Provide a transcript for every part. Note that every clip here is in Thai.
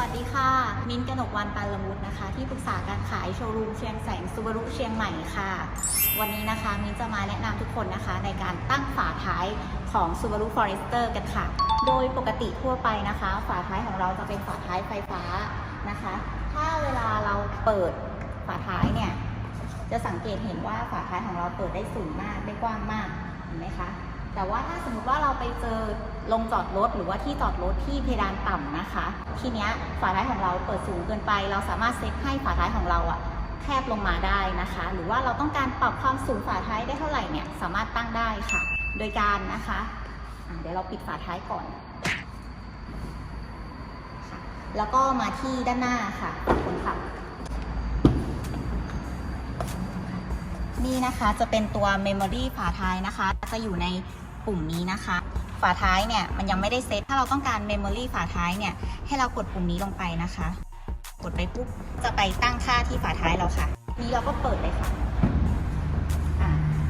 วัสดีค่ะ มิ้นกนกวันตันละมุดนะคะ ที่ปรึกษาการขายโชว์รูมเชียงแสงซูบารุเชียงใหม่ค่ะ วันนี้นะคะมิ้นจะมาแนะนำทุกคนนะคะ ในการตั้งฝาท้ายของ Subaru Forester กันค่ะ โดยปกติทั่วไปนะคะ ฝาท้ายของเราจะเป็นฝาท้ายไฟฟ้านะคะ ถ้าเวลาเราเปิดฝาท้ายเนี่ย จะสังเกตเห็นว่าฝาท้ายของเราเปิดได้สูงมากได้กว้างมากเห็นไหมคะ แต่ว่าถ้าสมมติว่าเราไปเจอลงจอดรถหรือว่าที่จอดรถที่เพดานต่ำนะคะ ทีเนี้ยฝาท้ายของเราเปิดสูงเกินไป เราสามารถเซ็ตให้ฝาท้ายของเราอะแคบลงมาได้นะคะ หรือว่าเราต้องการปรับความสูงฝาท้ายได้เท่าไหร่เนี่ยสามารถตั้งได้ค่ะ โดยการนะคะะเดี๋ยวเราปิดฝาท้ายก่อน แล้วก็มาที่ด้านหน้าค่ะคนขับ นะคะจะเป็นตัว Memory ฝาท้ายนะคะ จะอยู่ในปุ่มนี้นะคะ ฝาท้ายเนี่ยมันยังไม่ได้เซต ถ้าเราต้องการ Memory ฝาท้ายเนี่ยให้เรากดปุ่มนี้ลงไปนะคะ กดไปปุ๊บจะไปตั้งค่าที่ฝาท้ายเราค่ะ นี้เราก็เปิดเลยค่ะ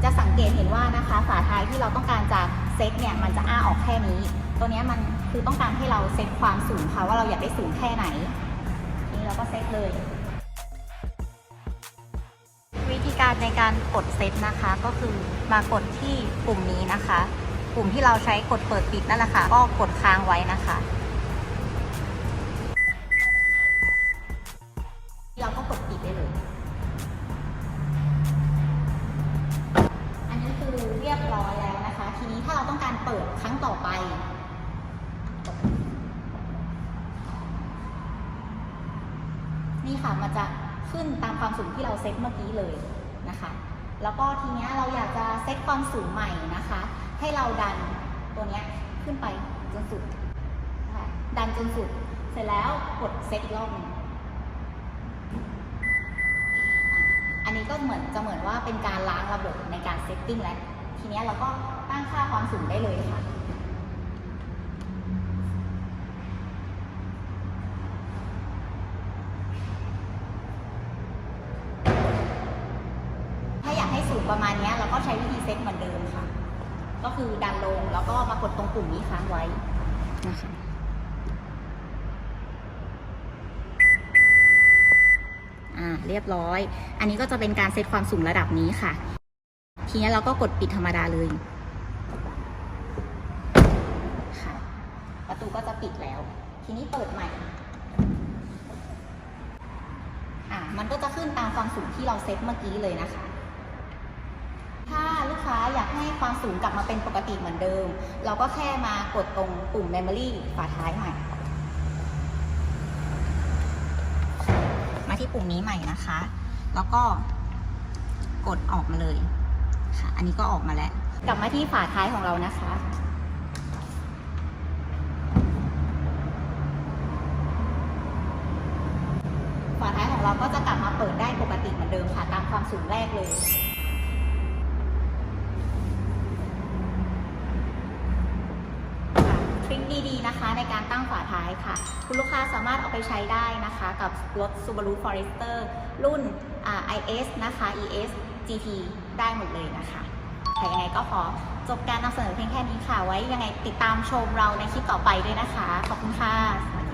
จะสังเกตเห็นว่านะคะ ฝาท้ายที่เราต้องการจะเซตเนี่ยมันจะอ้าออกแค่นี้ ตัวนี้มันคือต้องการให้เราเซตความสูงค่ะว่าเราอยากได้สูงแค่ไหน นี่เราก็เซตเลย การในการกดเซตนะคะ ก็คือมากดที่ปุ่มนี้นะคะ ปุ่มที่เราใช้กดเปิดปิดนั่นแหละค่ะก็กดค้างไว้นะคะ เราก็กดปิดได้เลย อันนี้คือเรียบร้อยแล้วนะคะ ทีนี้ถ้าเราต้องการเปิดครั้งต่อไปนี่ค่ะมันจะขึ้นตามความสูงที่เราเซตเมื่อกี้เลย นะคะ แล้วก็ทีเนี้ยเราอยากจะเซตความสูงใหม่นะคะ ให้เราดันตัวเนี้ยขึ้นไปจนสุด ดันจนสุด เสร็จแล้วกดเซตอีกรอบหนึ่งอันนี้ก็เหมือนจะเหมือนว่าเป็นการล้างระบบในการเซตติ้งแล้ว ทีนี้เราก็ตั้งค่าความสูงได้เลยค่ะ ถ้าอยากให้สูง ประมาณนี้เราก็ใช้วิธีเซ็ตเหมือนเดิมค่ะ ก็คือดันลงแล้วก็มากดตรงปุ่มนี้ค้างไว้นะคะอ่าเรียบร้อย อันนี้ก็จะเป็นการเซตความสูงระดับนี้ค่ะ ทีนี้เราก็กดปิดธรรมดาเลยค่ะ ประตูก็จะปิดแล้ว ทีนี้เปิดใหม่อะมันก็จะขึ้นตามความสูงที่เราเซตเมื่อกี้เลยนะคะ ถ้าลูกค้าอยาก ให้ความสูงกลับมาเป็นปกติเหมือนเดิม เราก็แค่มากดตรงปุ่ม Memory ฝาท้ายใหม่ มาที่ปุ่มนี้ใหม่นะคะ แล้วก็กดออกมาเลยค่ะ อันนี้ก็ออกมาแล้ว กลับมาที่ฝาท้ายของเรานะคะฝาท้ายของเราก็จะกลับมาเปิดได้ปกติเหมือนเดิมค่ะ ตามความสูงแรกเลย ค่ะทริคดีๆ นะคะในการตั้งฝาท้ายค่ะ คุณลูกค้าสามารถเอาไปใช้ได้นะคะ กับรถ Subaru Forester รุ่นอ่า IS นะคะ ES GT ได้หมดเลยนะคะแต่ยังไงก็ขอจบการนำเสนอเพียงแค่นี้ค่ะ ไว้ยังไงติดตามชมเราในคลิปต่อไปด้วยนะคะ ขอบคุณค่ะ